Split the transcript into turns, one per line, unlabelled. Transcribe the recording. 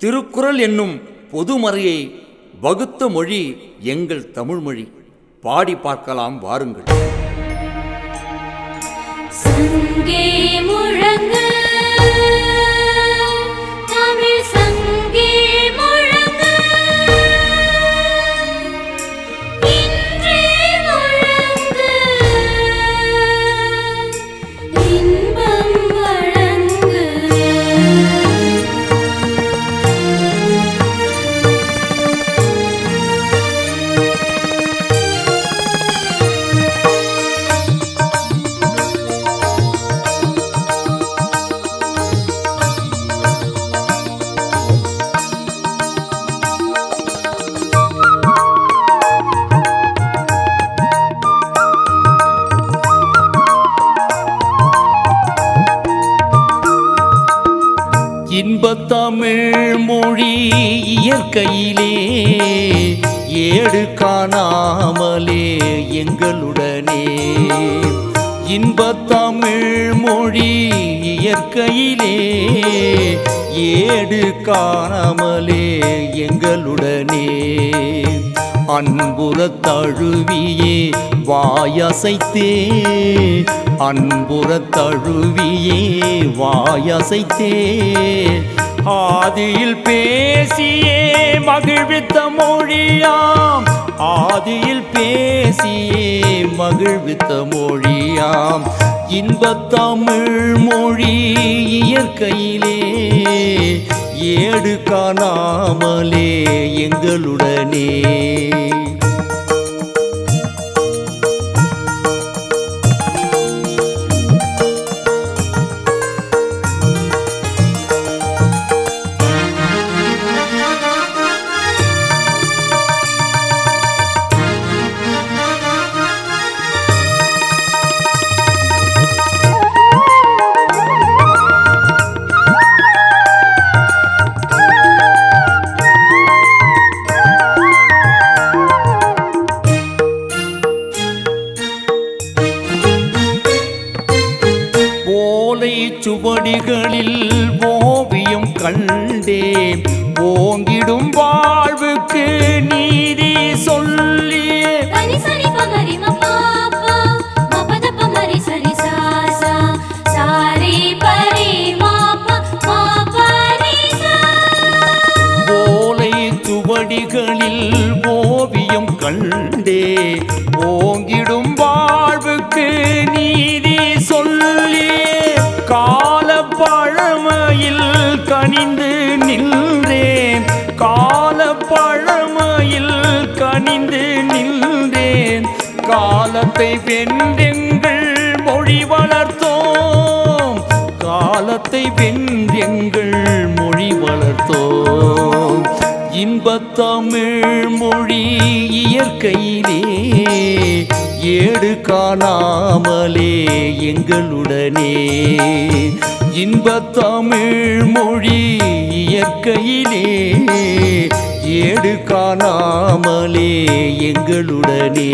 திருக்குறள் என்னும் பொதுமறையை வகுத்த மொழி எங்கள் தமிழ்மொழி பாடி பார்க்கலாம் வாருங்கள்.
சங்கே
இன்பத்தமிழ் மொழி இயற்கையிலே ஏடு காணாமலே எங்களுடனே. இன்பத்தமிழ் மொழி இயற்கையிலே ஏடு காணாமலே எங்களுடனே. அன்புற தழுவியே வாயசைத்தே அன்புற தழுவியே வாயசைத்தே. ஆதியில் பேசியே மகிழ்வித்த மொழியாம். ஆதியில் பேசியே மகிழ்வித்த மொழியாம். இன்பத்தமிழ் மொழி இயற்கையிலே. ஏடு காணாமலே எங்களுடனே. சுவடிகளில் ஓவியம் கண்டேன். ஓங்கிடும் வாழ்வுக்கு நீதி சொல்லியே.
பனி சனி பமரி மப்பாப்பா மபத பமரி சரி சாசா சாரி பரி மாப்பா மாபரி சா.
ஓலை சுவடிகளில் ஓவியம் கண்டே ஓங்கிடும் வாழ்வுக்கு காலத்தை வென்றெங்கள் மொழி வளர்த்தோம். காலத்தை வென்றெங்கள் மொழி வளர்த்தோம். இன்பத்தமிழ் மொழி இயற்கையிலே ஏடு காணாமலே எங்களுடனே. இன்பத்தமிழ் மொழி இயற்கையிலே ஏடு காணாமலே எங்களுடனே.